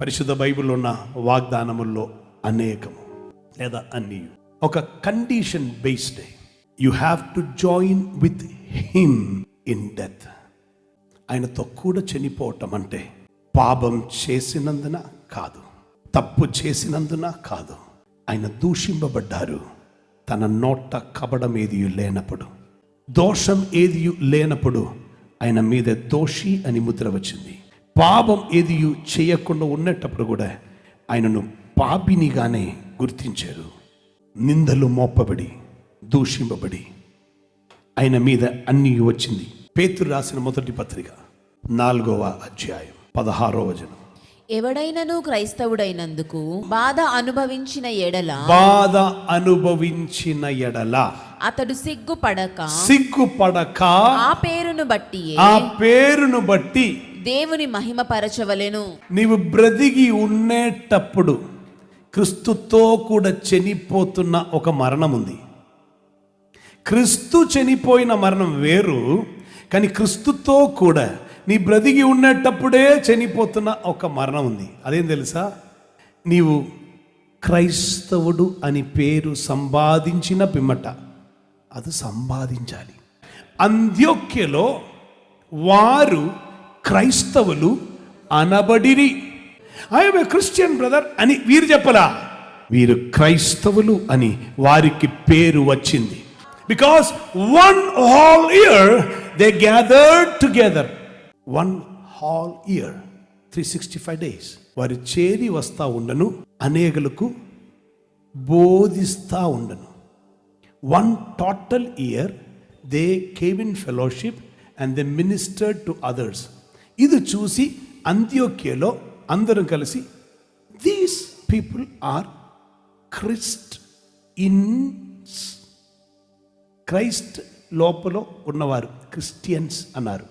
పరిశుద్ధ బైబిల్ ఉన్న వాగ్దానముల్లో అనేకము లేదా అన్ని ఒక condition based you have to join with him in death ఆయనతో కూడా చనిపోవటం అంటే పాపం చేసినందున కాదు తప్పు చేసినందున కాదు. ఆయన దూషింపబడ్డారు. తన నోట కబడం ఏది లేనప్పుడు దోషం ఏది లేనప్పుడు ఆయన మీద దోషి అని ముద్ర వచ్చింది. పాపం ఏది చేయకుండా ఉన్నటప్పుడు కూడా ఆయనను పాపినిగానే గుర్తించారు. నిందలు మోపబడి దూషింపబడి. ఆయన మీద అన్ని వచ్చింది. పేతురు రాసిన మొదటి పత్రిక నాలుగవ అధ్యాయం పదహారో వచనం. ఎవడైనను క్రైస్తవుడైనందుకు బాధ అనుభవించిన ఎడల బాధ అనుభవించిన ఎడల అతడు సిగ్గుపడక సిగ్గుపడక ఆ పేరును బట్టి ఆ పేరును బట్టి దేవుని మహిమపరచవలెను. నీవు బ్రతికి ఉండేటప్పుడు క్రిస్తుతో కూడా చనిపోతున్న ఒక మరణం ఉంది. క్రిస్తు చనిపోయిన మరణం వేరు కానీ క్రిస్తుతో కూడా నీ బ్రతికి ఉండేటప్పుడే చనిపోతున్న ఒక మరణం ఉంది. అదేం తెలుసా? నీవు క్రైస్తవుడు అని పేరు సంపాదించిన పిమ్మట అది సంపాదించాలి. అంత్యోక్యలో వారు క్రైస్తవులు అనబడిరి. ఐఎమ్ ఏ క్రిస్టియన్ బ్రదర్ అని వీరు చెప్పలా. వీరు క్రైస్తవులు అని వారికి పేరు వచ్చింది. Because one whole year they gathered together one whole year three sixty five days వారు చేరి వస్తా ఉండను అనేకులకు బోధిస్తా ఉండను. One total year they came in fellowship and they ministered to others ఇది చూసి అంత్యోక్యలో అందరం కలిసి these people are Christ in Christ లోపల ఉన్నవారు క్రిస్టియన్స్ అన్నారు.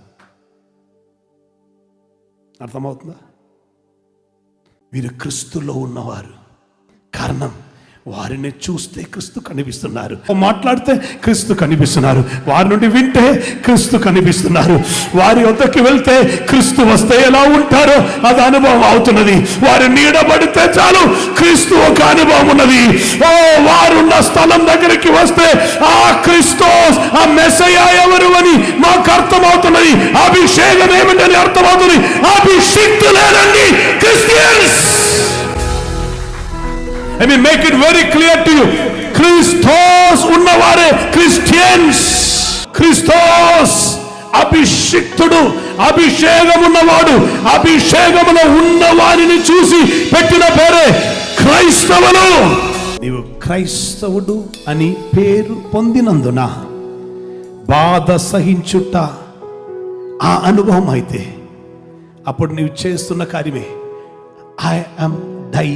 అర్థమవుతుందా? వీరు క్రిస్తులో ఉన్నవారు. కారణం వారిని చూస్తే క్రిస్తు కనిపిస్తున్నారు. మాట్లాడితే క్రిస్తు కనిపిస్తున్నారు. వారి నుండి వింటే క్రిస్తు కనిపిస్తున్నారు. వారి వద్దకి వెళ్తే క్రిస్తు వస్తే ఎలా ఉంటారో అది అనుభవం అవుతున్నది. వారి నీడబడితే చాలు క్రీస్తు ఒక అనుభవం ఉన్నది. ఓ వారున్న స్థలం దగ్గరికి వస్తే ఆ క్రిస్తు ఆ మెసయ ఎవరు అని మాకు అర్థమవుతున్నది. అభిషేకం ఏమిటని అర్థమవుతుంది అభిషిక్తులేనండి Christians. I me make it very clear to you క్రిస్తోస్ ఉన్నవారే క్రిస్టియన్స్ క్రిస్తోస్ అభిషిక్తుడు అభిషేకం ఉన్నవాడు అభిషేకములో ఉన్నవారిని చూసి పెట్టిన పేరే క్రైస్తవులు. నీవు క్రైస్తవుడు అని పేరు పొందినందున బాధ సహించుట ఆ అనుభవం అయితే అప్పుడు నీవు చేస్తున్న కార్యమే. I am die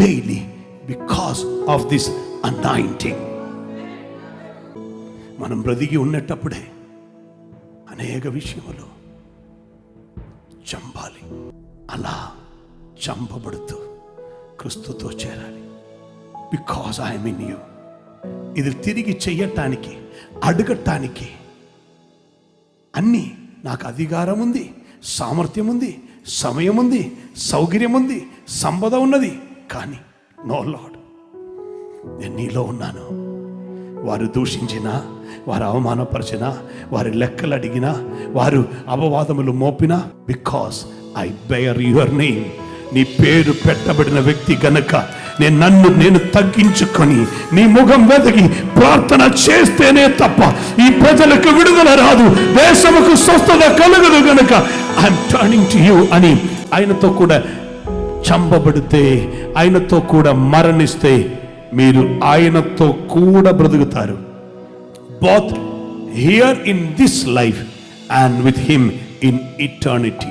daily because of this anointing మనం బ్రతికి ఉన్నట్టప్పుడే అనేక విషయములు చంపాలి. అలా చంపబడుతూ క్రిస్తుతో చేరాలి. బికాస్ ఐ మీన్ యూ ఇది తిరిగి చెయ్యటానికి అడగటానికి అన్నీ నాకు అధికారం ఉంది సామర్థ్యం ఉంది సమయం ఉంది సౌకర్యం ఉంది సంపద ఉన్నది. కానీ నో లాడ్ నేను నీలో ఉన్నాను. వారు దూషించినా వారు అవమానపరిచినా వారి లెక్కలు అడిగినా వారు అపవాదములు మోపినా because I bear your name నీ పేరు పెట్టబడిన వ్యక్తి గనక నేను నన్ను నేను తగ్గించుకొని నీ ముఖం వెతికి ప్రార్థన చేస్తేనే తప్ప ఈ ప్రజలకు విడుదల రాదు దేశముకు స్వస్థత కలగదు గనక. ఐఎమ్ టర్నింగ్ టు యూ అని ఆయనతో కూడా చంపబడితే ఆయనతో కూడా మరణిస్తే మీరు ఆయనతో కూడా బ్రతుకుతారు. Both here in this life and with him in eternity